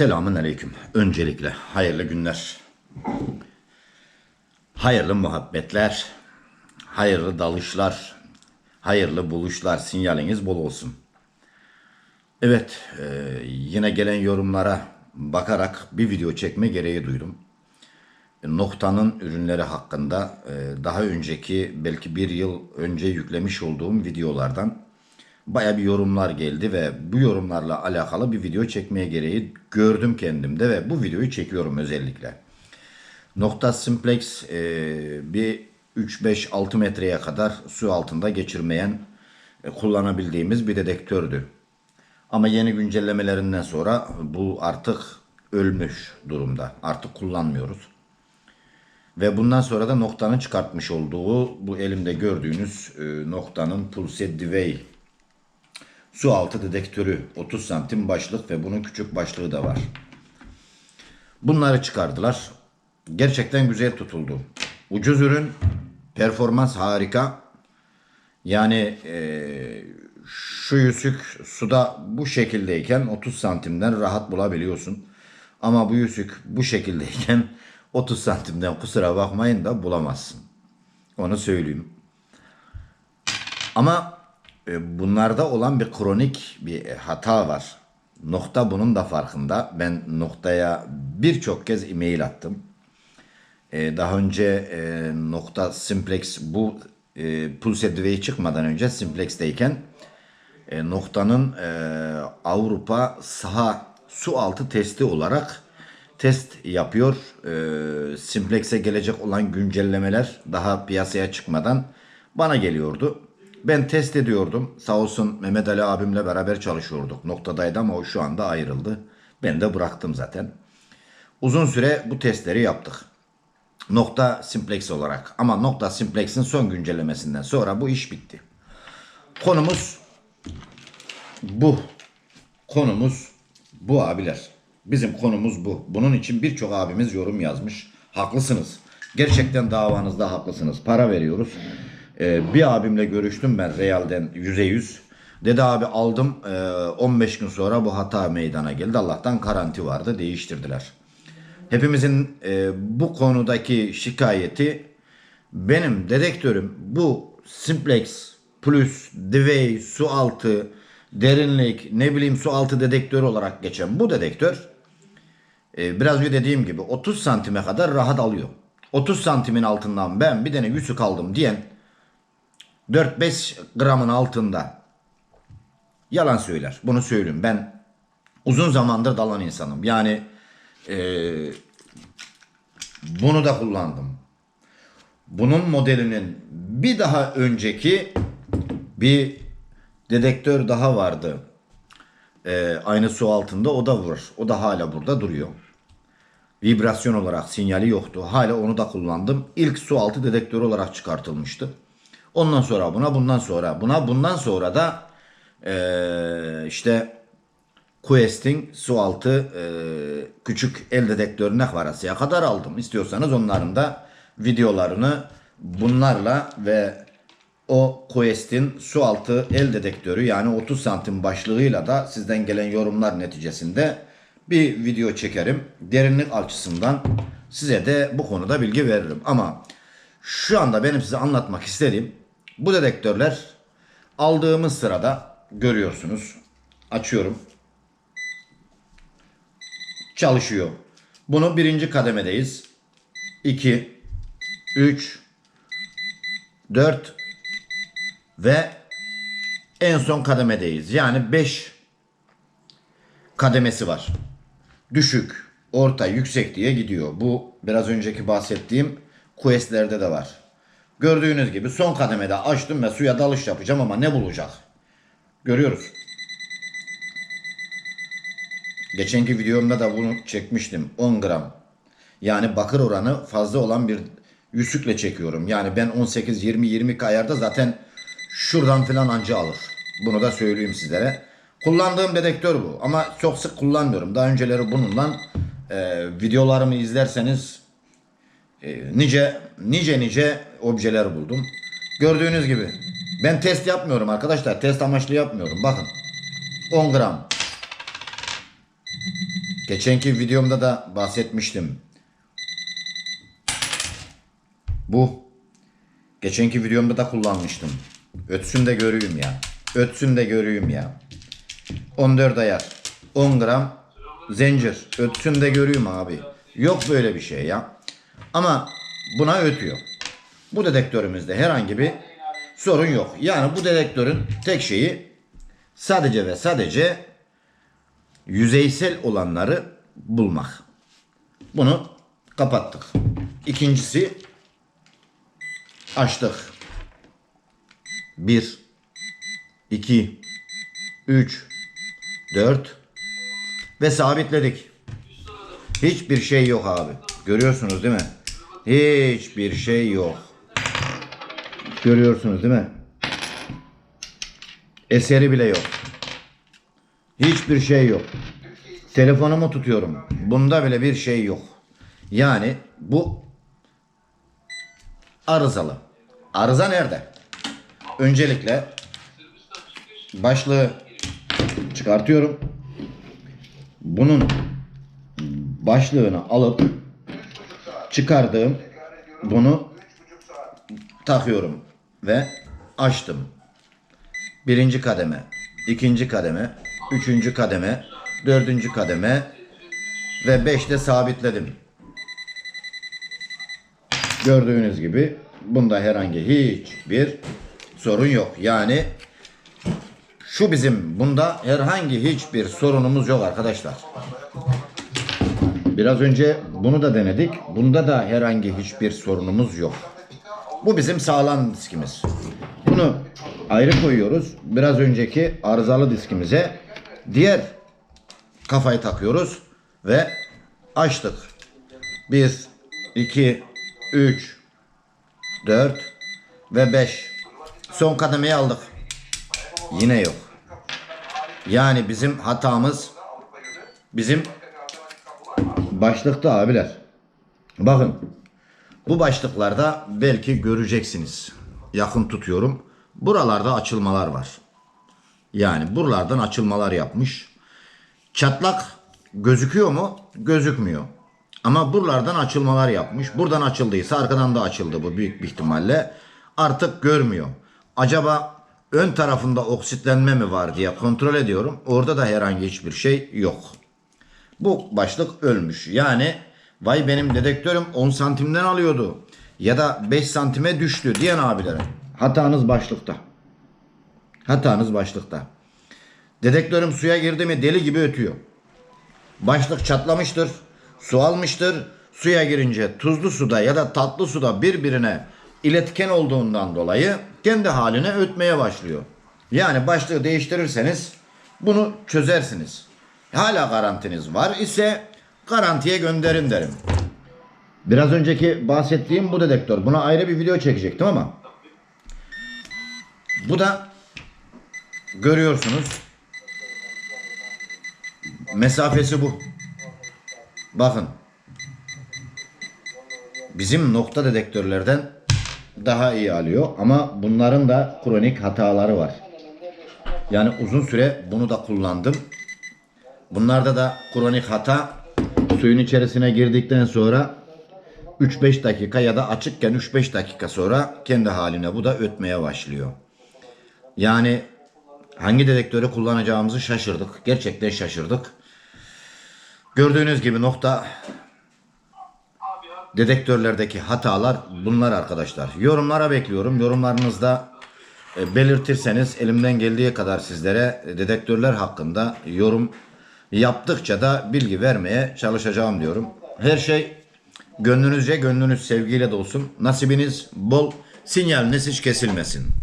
Selamun Aleyküm. Öncelikle hayırlı günler. Hayırlı muhabbetler. Hayırlı dalışlar. Hayırlı buluşlar. Sinyaliniz bol olsun. Evet, e, yine gelen yorumlara bakarak bir video çekme gereği duydum. Nokta'nın ürünleri hakkında e, daha önceki belki bir yıl önce yüklemiş olduğum videolardan baya bir yorumlar geldi ve bu yorumlarla alakalı bir video çekmeye gereği gördüm kendimde ve bu videoyu çekiyorum özellikle. Nokta Simplex e, bir 3-5-6 metreye kadar su altında geçirmeyen e, kullanabildiğimiz bir dedektördü. Ama yeni güncellemelerinden sonra bu artık ölmüş durumda. Artık kullanmıyoruz. Ve bundan sonra da noktanın çıkartmış olduğu bu elimde gördüğünüz e, noktanın Pulse Divey su altı dedektörü 30 santim başlık ve bunun küçük başlığı da var. Bunları çıkardılar. Gerçekten güzel tutuldu. Ucuz ürün, performans harika. Yani e, şu yüzük suda bu şekildeyken 30 santimden rahat bulabiliyorsun. Ama bu yüzük bu şekildeyken 30 santimden kusura bakmayın da bulamazsın. Onu söyleyeyim. Ama bunlarda olan bir kronik bir hata var. Nokta bunun da farkında. Ben noktaya birçok kez e-mail attım. E, daha önce e, nokta Simplex bu e, Pulse Divey çıkmadan önce Simplex'teyken e, noktanın e, Avrupa saha su altı testi olarak test yapıyor. E, Simplex'e gelecek olan güncellemeler daha piyasaya çıkmadan bana geliyordu. Ben test ediyordum. Sağ olsun Mehmet Ali abimle beraber çalışıyorduk. Noktadaydı ama o şu anda ayrıldı. Ben de bıraktım zaten. Uzun süre bu testleri yaptık. Nokta Simplex olarak. Ama Nokta Simplex'in son güncellemesinden sonra bu iş bitti. Konumuz bu. Konumuz bu abiler. Bizim konumuz bu. Bunun için birçok abimiz yorum yazmış. Haklısınız. Gerçekten davanızda haklısınız. Para veriyoruz. Ee, bir abimle görüştüm ben Real'den yüze yüz. Dedi abi aldım Ee, 15 gün sonra bu hata meydana geldi. Allah'tan karanti vardı değiştirdiler. Hepimizin e, bu konudaki şikayeti benim dedektörüm bu Simplex Plus, Divey, su altı, derinlik, ne bileyim su altı dedektörü olarak geçen bu dedektör e, biraz önce dediğim gibi 30 santime kadar rahat alıyor. 30 santimin altından ben bir tane yüzük aldım diyen 4-5 gramın altında yalan söyler. Bunu söyleyeyim. Ben uzun zamandır dalan insanım. Yani eee, bunu da kullandım. Bunun modelinin bir daha önceki bir dedektör daha vardı. Eee, aynı su altında o da var. O da hala burada duruyor. Vibrasyon olarak sinyali yoktu. Hala onu da kullandım. İlk su altı dedektörü olarak çıkartılmıştı. Ondan sonra buna, bundan sonra buna, bundan sonra da eee, işte Quest'in su altı eee, küçük el dedektörüne varasıya kadar aldım. İstiyorsanız onların da videolarını bunlarla ve o Quest'in su altı el dedektörü yani 30 santim başlığıyla da sizden gelen yorumlar neticesinde bir video çekerim. Derinlik açısından size de bu konuda bilgi veririm. Ama şu anda benim size anlatmak istediğim bu dedektörler aldığımız sırada görüyorsunuz. Açıyorum. Çalışıyor. Bunu birinci kademedeyiz. 2, 3, 4 ve en son kademedeyiz. Yani 5 kademesi var. Düşük, orta, yüksek diye gidiyor. Bu biraz önceki bahsettiğim Quest'lerde de var. Gördüğünüz gibi son kademede açtım ve suya dalış yapacağım ama ne bulacak? Görüyoruz. Geçenki videomda da bunu çekmiştim. 10 gram. Yani bakır oranı fazla olan bir yüzükle çekiyorum. Yani ben 18, 20, 20 ayarda zaten şuradan filan anca alır. Bunu da söyleyeyim sizlere. Kullandığım dedektör bu. Ama çok sık kullanmıyorum. Daha önceleri bununla e, videolarımı izlerseniz e, nice nice nice objeler buldum. Gördüğünüz gibi ben test yapmıyorum arkadaşlar. Test amaçlı yapmıyorum. Bakın 10 gram. Geçenki videomda da bahsetmiştim. Bu. Geçenki videomda da kullanmıştım. Ötsün de göreyim ya. Ötsün de göreyim ya. 14 ayar. 10 gram zincir. Ötsün de göreyim abi. Yok böyle bir şey ya. Ama buna ötüyor. Bu dedektörümüzde herhangi bir sorun yok. Yani bu dedektörün tek şeyi sadece ve sadece yüzeysel olanları bulmak. Bunu kapattık. İkincisi açtık. 1 2 3 4 ve sabitledik. Hiçbir şey yok abi. Görüyorsunuz değil mi? Hiçbir şey yok. Görüyorsunuz değil mi? Eseri bile yok. Hiçbir şey yok. Telefonumu tutuyorum. Bunda bile bir şey yok. Yani bu arızalı. Arıza nerede? Öncelikle başlığı çıkartıyorum. Bunun başlığını alıp çıkardığım bunu takıyorum ve açtım. Birinci kademe, ikinci kademe, üçüncü kademe, dördüncü kademe ve beşte sabitledim. Gördüğünüz gibi bunda herhangi hiçbir sorun yok. Yani şu bizim bunda herhangi hiçbir sorunumuz yok arkadaşlar. Biraz önce bunu da denedik. Bunda da herhangi hiçbir sorunumuz yok. Bu bizim sağlam diskimiz. Bunu ayrı koyuyoruz. Biraz önceki arızalı diskimize diğer kafayı takıyoruz ve açtık. 1 2 3 4 ve 5. Son kademeyi aldık. Yine yok. Yani bizim hatamız bizim başlıkta abiler. Bakın bu başlıklarda belki göreceksiniz. Yakın tutuyorum. Buralarda açılmalar var. Yani buralardan açılmalar yapmış. Çatlak gözüküyor mu? Gözükmüyor. Ama buralardan açılmalar yapmış. Buradan açıldıysa arkadan da açıldı bu büyük bir ihtimalle. Artık görmüyor. Acaba ön tarafında oksitlenme mi var diye kontrol ediyorum. Orada da herhangi hiçbir şey yok. Bu başlık ölmüş. Yani vay benim dedektörüm 10 santimden alıyordu. Ya da 5 santime düştü diyen abilere. Hatanız başlıkta. Hatanız başlıkta. Dedektörüm suya girdi mi deli gibi ötüyor. Başlık çatlamıştır. Su almıştır. Suya girince tuzlu suda ya da tatlı suda birbirine iletken olduğundan dolayı kendi haline ötmeye başlıyor. Yani başlığı değiştirirseniz bunu çözersiniz. Hala garantiniz var ise garantiye gönderin derim. Biraz önceki bahsettiğim bu dedektör. Buna ayrı bir video çekecektim ama bu da görüyorsunuz mesafesi bu. Bakın. Bizim nokta dedektörlerden daha iyi alıyor ama bunların da kronik hataları var. Yani uzun süre bunu da kullandım. Bunlarda da kronik hata suyun içerisine girdikten sonra 3-5 dakika ya da açıkken 3-5 dakika sonra kendi haline bu da ötmeye başlıyor. Yani hangi dedektörü kullanacağımızı şaşırdık. Gerçekten şaşırdık. Gördüğünüz gibi nokta dedektörlerdeki hatalar bunlar arkadaşlar. Yorumlara bekliyorum. Yorumlarınızda e, belirtirseniz elimden geldiği kadar sizlere dedektörler hakkında yorum yaptıkça da bilgi vermeye çalışacağım diyorum. Her şey gönlünüzce gönlünüz sevgiyle dolsun. Nasibiniz bol, sinyaliniz hiç kesilmesin.